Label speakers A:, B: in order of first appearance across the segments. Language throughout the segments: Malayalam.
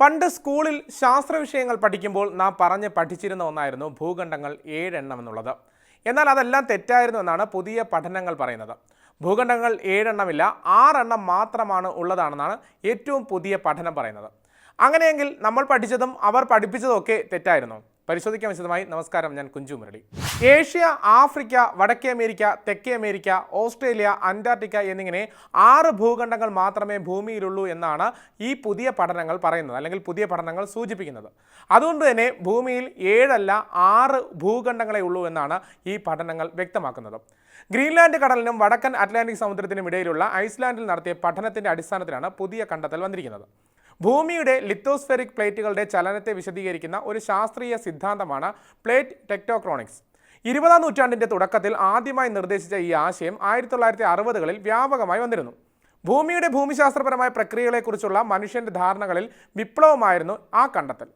A: പണ്ട് സ്കൂളിൽ ശാസ്ത്ര വിഷയങ്ങൾ പഠിക്കുമ്പോൾ നാം പറഞ്ഞ് പഠിച്ചിരുന്ന ഒന്നായിരുന്നു ഭൂഖണ്ഡങ്ങൾ ഏഴെണ്ണം എന്നുള്ളത്. എന്നാൽ അതെല്ലാം തെറ്റായിരുന്നു എന്നാണ് പുതിയ പഠനങ്ങൾ പറയുന്നത്. ഭൂഖണ്ഡങ്ങൾ ഏഴെണ്ണമില്ല ആറെണ്ണം മാത്രമാണ് ഉള്ളതാണെന്നാണ് ഏറ്റവും പുതിയ പഠനം പറയുന്നത്. അങ്ങനെയെങ്കിൽ നമ്മൾ പഠിച്ചതും അവർ പഠിപ്പിച്ചതും ഒക്കെ തെറ്റായിരുന്നു? പരിശോധിക്കാൻ വിശദമായി. നമസ്കാരം ഞാൻ കുഞ്ചു മുരളി. ഏഷ്യ ആഫ്രിക്ക വടക്കേ അമേരിക്ക തെക്കേ അമേരിക്ക ഓസ്ട്രേലിയ അന്റാർട്ടിക്ക എന്നിങ്ങനെ ആറ് ഭൂഖണ്ഡങ്ങൾ മാത്രമേ ഭൂമിയിലുള്ളൂ എന്നാണ് ഈ പുതിയ പഠനങ്ങൾ പറയുന്നത് അല്ലെങ്കിൽ പുതിയ പഠനങ്ങൾ സൂചിപ്പിക്കുന്നത്. അതുകൊണ്ട് തന്നെ ഭൂമിയിൽ ഏഴല്ല ആറ് ഭൂഖണ്ഡങ്ങളെ ഉള്ളൂ എന്നാണ് ഈ പഠനങ്ങൾ വ്യക്തമാക്കുന്നത്. ഗ്രീൻലാൻഡ് കടലിനും വടക്കൻ അറ്റ്ലാന്റിക് സമുദ്രത്തിനും ഇടയിലുള്ള ഐസ്ലാൻഡിൽ നടത്തിയ പഠനത്തിന്റെ അടിസ്ഥാനത്തിലാണ് പുതിയ കണ്ടെത്തൽ വന്നിരിക്കുന്നത്. ഭൂമിയുടെ ലിത്തോസ്ഫെറിക് പ്ലേറ്റുകളുടെ ചലനത്തെ വിശദീകരിക്കുന്ന ഒരു ശാസ്ത്രീയ സിദ്ധാന്തമാണ് പ്ലേറ്റ് ടെക്ടോക്രോണിക്സ്. ഇരുപതാം നൂറ്റാണ്ടിന്റെ തുടക്കത്തിൽ ആദ്യമായി നിർദ്ദേശിച്ച ഈ ആശയം ആയിരത്തി തൊള്ളായിരത്തി അറുപതുകളിൽ വ്യാപകമായി വന്നിരുന്നു. ഭൂമിയുടെ ഭൂമിശാസ്ത്രപരമായ പ്രക്രിയകളെക്കുറിച്ചുള്ള മനുഷ്യന്റെ ധാരണകളിൽ വിപ്ലവമായിരുന്നു ആ കണ്ടെത്തൽ.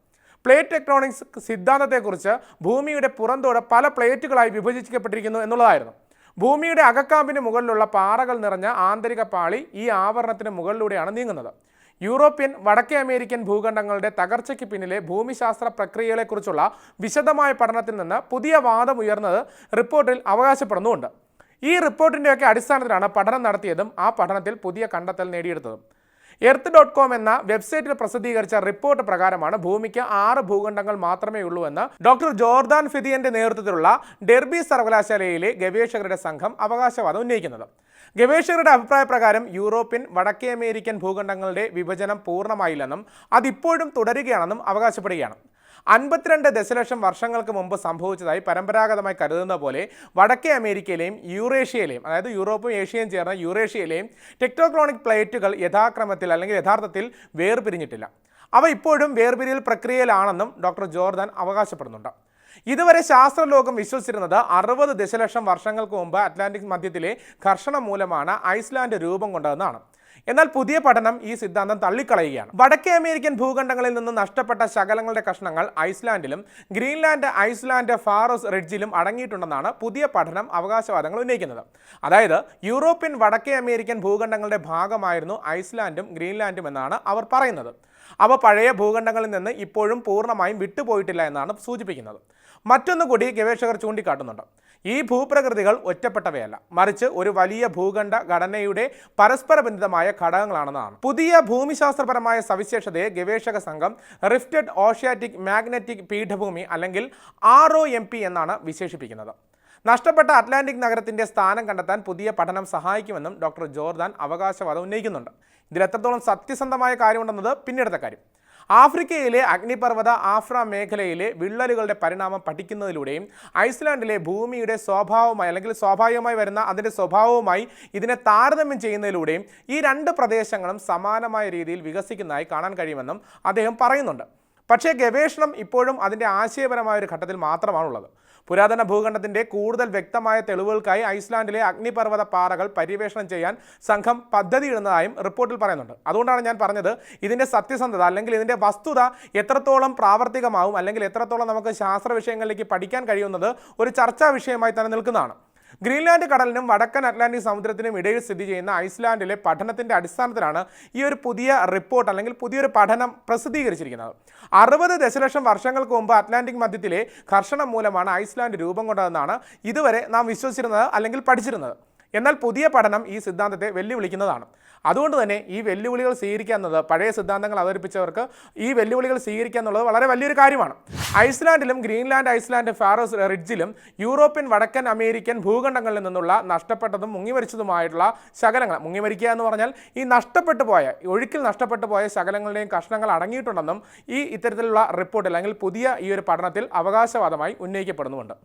A: പ്ലേറ്റ് ടെക്ട്രോണിക്സ് സിദ്ധാന്തത്തെക്കുറിച്ച് ഭൂമിയുടെ പുറന്തോട് പല പ്ലേറ്റുകളായി വിഭജിക്കപ്പെട്ടിരിക്കുന്നു എന്നുള്ളതായിരുന്നു. ഭൂമിയുടെ അകക്കാമ്പിന് മുകളിലുള്ള പാറകൾ നിറഞ്ഞ ആന്തരിക പാളി ഈ ആവരണത്തിന് മുകളിലൂടെയാണ് നീങ്ങുന്നത്. യൂറോപ്യൻ വടക്കേ അമേരിക്കൻ ഭൂഖണ്ഡങ്ങളുടെ തകർച്ചയ്ക്ക് പിന്നിലെ ഭൂമിശാസ്ത്ര പ്രക്രിയകളെക്കുറിച്ചുള്ള വിശദമായ പഠനത്തിൽ നിന്ന് പുതിയ വാദം ഉയർന്നത് റിപ്പോർട്ടിൽ അവകാശപ്പെടുന്നുമുണ്ട്. ഈ റിപ്പോർട്ടിന്റെയൊക്കെ അടിസ്ഥാനത്തിലാണ് പഠനം നടത്തിയതും ആ പഠനത്തിൽ പുതിയ കണ്ടെത്തൽ നേടിയെടുത്തതും. എർത്ത് ഡോട്ട് കോം എന്ന വെബ്സൈറ്റിൽ പ്രസിദ്ധീകരിച്ച റിപ്പോർട്ട് പ്രകാരമാണ് ഭൂമിക്ക് ആറ് ഭൂഖണ്ഡങ്ങൾ മാത്രമേ ഉള്ളൂ എന്ന് ഡോക്ടർ ജോർദാൻ ഫിദിയന്റെ നേതൃത്വത്തിലുള്ള ഡെർബി സർവകലാശാലയിലെ ഗവേഷകരുടെ സംഘം അവകാശവാദം ഉന്നയിക്കുന്നത്. ഗവേഷകരുടെ അഭിപ്രായ പ്രകാരം യൂറോപ്യൻ വടക്കേ അമേരിക്കൻ ഭൂഖണ്ഡങ്ങളുടെ വിഭജനം പൂർണമായില്ലെന്നും അതിപ്പോഴും തുടരുകയാണെന്നും അവകാശപ്പെടുകയാണ്. അൻപത്തിരണ്ട് ദശലക്ഷം വർഷങ്ങൾക്ക് മുമ്പ് സംഭവിച്ചതായി പരമ്പരാഗതമായി കരുതുന്ന പോലെ വടക്കേ അമേരിക്കയിലെയും യൂറേഷ്യയിലെയും അതായത് യൂറോപ്പും ഏഷ്യയും ചേർന്ന യൂറേഷ്യയിലെയും ടെക്ടോക്രോണിക് പ്ലേറ്റുകൾ യഥാക്രമത്തിൽ അല്ലെങ്കിൽ യഥാർത്ഥത്തിൽ വേർപിരിഞ്ഞിട്ടില്ല. അവ ഇപ്പോഴും വേർപിരിയൽ പ്രക്രിയയിലാണെന്നും ഡോക്ടർ ജോർദാൻ അവകാശപ്പെടുന്നുണ്ട്. ഇതുവരെ ശാസ്ത്രലോകം വിശ്വസിച്ചിരുന്നത് അറുപത് ദശലക്ഷം വർഷങ്ങൾക്ക് മുമ്പ് അറ്റ്ലാന്റിക് മധ്യത്തിലെ ഘർഷണം മൂലമാണ് ഐസ്ലാൻഡ് രൂപം കൊണ്ടതെന്നാണ്. എന്നാൽ പുതിയ പഠനം ഈ സിദ്ധാന്തം തള്ളിക്കളയുകയാണ്. വടക്കേ അമേരിക്കൻ ഭൂഖണ്ഡങ്ങളിൽ നിന്ന് നഷ്ടപ്പെട്ട ശകലങ്ങളുടെ കഷ്ണങ്ങൾ ഐസ്ലാൻഡിലും ഗ്രീൻലാൻഡ് ഐസ്ലാൻഡ് ഫാറോസ് റിഡ്ജിലും അടങ്ങിയിട്ടുണ്ടെന്നാണ് പുതിയ പഠനം അവകാശവാദങ്ങൾ ഉന്നയിക്കുന്നത്. അതായത് യൂറോപ്യൻ വടക്കേ അമേരിക്കൻ ഭൂഖണ്ഡങ്ങളുടെ ഭാഗമായിരുന്നു ഐസ്ലാൻഡും ഗ്രീൻലാൻഡും എന്നാണ് അവർ പറയുന്നത്. അവ പഴയ ഭൂഖണ്ഡങ്ങളിൽ നിന്ന് ഇപ്പോഴും പൂർണമായും വിട്ടുപോയിട്ടില്ല എന്നാണ് സൂചിപ്പിക്കുന്നത്. മറ്റൊന്നു കൂടി ഗവേഷകർ ചൂണ്ടിക്കാട്ടുന്നുണ്ട്. ഈ ഭൂപ്രകൃതികൾ ഒറ്റപ്പെട്ടവയല്ല. മറിച്ച് ഒരു വലിയ ഭൂഖണ്ഡ ഘടനയുടെ പരസ്പര ബന്ധിതമായ ഘടകങ്ങളാണെന്നാണ്. പുതിയ ഭൂമിശാസ്ത്രപരമായ സവിശേഷതയെ ഗവേഷക സംഘം റിഫ്റ്റഡ് ഓഷ്യാറ്റിക് മാഗ്നറ്റിക് പീഠഭൂമി അല്ലെങ്കിൽ ആർ എന്നാണ് വിശേഷിപ്പിക്കുന്നത്. നഷ്ടപ്പെട്ട അറ്റ്ലാന്റിക് നഗരത്തിന്റെ സ്ഥാനം കണ്ടെത്താൻ പുതിയ പഠനം സഹായിക്കുമെന്നും ഡോക്ടർ ജോർദാൻ അവകാശവാദം ഉന്നയിക്കുന്നുണ്ട്. ഇതിൽ എത്രത്തോളം സത്യസന്ധമായ കാര്യമുണ്ടെന്നത് പിന്നീടത്തെ കാര്യം. ആഫ്രിക്കയിലെ അഗ്നിപർവത ആഫ്ര മേഖലയിലെ വിള്ളലുകളുടെ പരിണാമം പഠിക്കുന്നതിലൂടെയും ഐസ്ലാൻഡിലെ ഭൂമിയുടെ സ്വഭാവമായി അല്ലെങ്കിൽ സ്വാഭാവികമായി വരുന്ന അതിന്റെ സ്വഭാവവുമായി ഇതിനെ താരതമ്യം ചെയ്യുന്നതിലൂടെയും ഈ രണ്ട് പ്രദേശങ്ങളും സമാനമായ രീതിയിൽ വികസിക്കുന്നതായി കാണാൻ കഴിയുമെന്നും അദ്ദേഹം പറയുന്നുണ്ട്. പക്ഷേ ഗവേഷണം ഇപ്പോഴും അതിന്റെ ആശയപരമായ ഒരു ഘട്ടത്തിൽ മാത്രമാണുള്ളത്. പുരാതന ഭൂഖണ്ഡത്തിന്റെ കൂടുതൽ വ്യക്തമായ തെളിവുകൾക്കായി ഐസ്ലാൻഡിലെ അഗ്നിപർവത പാറകൾ പര്യവേഷണം ചെയ്യാൻ സംഘം പദ്ധതിയിടുന്നതായും റിപ്പോർട്ടിൽ പറയുന്നുണ്ട്. അതുകൊണ്ടാണ് ഞാൻ പറഞ്ഞത് ഇതിന്റെ സത്യസന്ധത അല്ലെങ്കിൽ ഇതിന്റെ വസ്തുത എത്രത്തോളം പ്രാവർത്തികമാവും അല്ലെങ്കിൽ എത്രത്തോളം നമുക്ക് ശാസ്ത്ര വിഷയങ്ങളിലേക്ക് പഠിക്കാൻ കഴിയുന്നത് ഒരു ചർച്ചാ വിഷയമായി തന്നെ നിൽക്കുന്നതാണ്. ഗ്രീൻലാൻഡ് കടലിനും വടക്കൻ അറ്റ്ലാന്റിക് സമുദ്രത്തിനും ഇടയിൽ സ്ഥിതി ചെയ്യുന്ന ഐസ്ലാൻഡിലെ പഠനത്തിന്റെ അടിസ്ഥാനത്തിലാണ് ഈ ഒരു പുതിയ റിപ്പോർട്ട് അല്ലെങ്കിൽ പുതിയൊരു പഠനം പ്രസിദ്ധീകരിച്ചിരിക്കുന്നത്. അറുപത് ദശലക്ഷം വർഷങ്ങൾക്ക് മുമ്പ് അറ്റ്ലാന്റിക് മധ്യത്തിലെ ഘർഷണം മൂലമാണ് ഐസ്ലാൻഡ് രൂപം കൊണ്ടതെന്നാണ് ഇതുവരെ നാം വിശ്വസിച്ചിരുന്നത് അല്ലെങ്കിൽ പഠിച്ചിരുന്നത്. എന്നാൽ പുതിയ പഠനം ഈ സിദ്ധാന്തത്തെ വെല്ലുവിളിക്കുന്നതാണ്. അതുകൊണ്ട് തന്നെ ഈ വെല്ലുവിളികൾ സ്വീകരിക്കുക എന്നത് പഴയ സിദ്ധാന്തങ്ങൾ അവതരിപ്പിച്ചവർക്ക് ഈ വെല്ലുവിളികൾ സ്വീകരിക്കുക എന്നുള്ളത് വളരെ വലിയൊരു കാര്യമാണ്. ഐസ്ലാൻഡിലും ഗ്രീൻലാൻഡ് ഐസ്ലാൻഡ് ഫാറോസ് റിഡ്ജിലും യൂറോപ്യൻ വടക്കൻ അമേരിക്കൻ ഭൂഖണ്ഡങ്ങളിൽ നിന്നുള്ള നഷ്ടപ്പെട്ടതും മുങ്ങിമരിച്ചതുമായിട്ടുള്ള ശകലങ്ങൾ മുങ്ങിമരിക്കുക എന്ന് പറഞ്ഞാൽ ഈ നഷ്ടപ്പെട്ടു പോയ ഒഴുക്കിൽ നഷ്ടപ്പെട്ടു പോയ ശകലങ്ങളുടെയും കഷ്ണങ്ങൾ അടങ്ങിയിട്ടുണ്ടെന്നും ഈ ഇത്തരത്തിലുള്ള റിപ്പോർട്ട് അല്ലെങ്കിൽ പുതിയ ഈ ഒരു പഠനത്തിൽ അവകാശവാദമായി ഉന്നയിക്കപ്പെടുന്നുമുണ്ട്.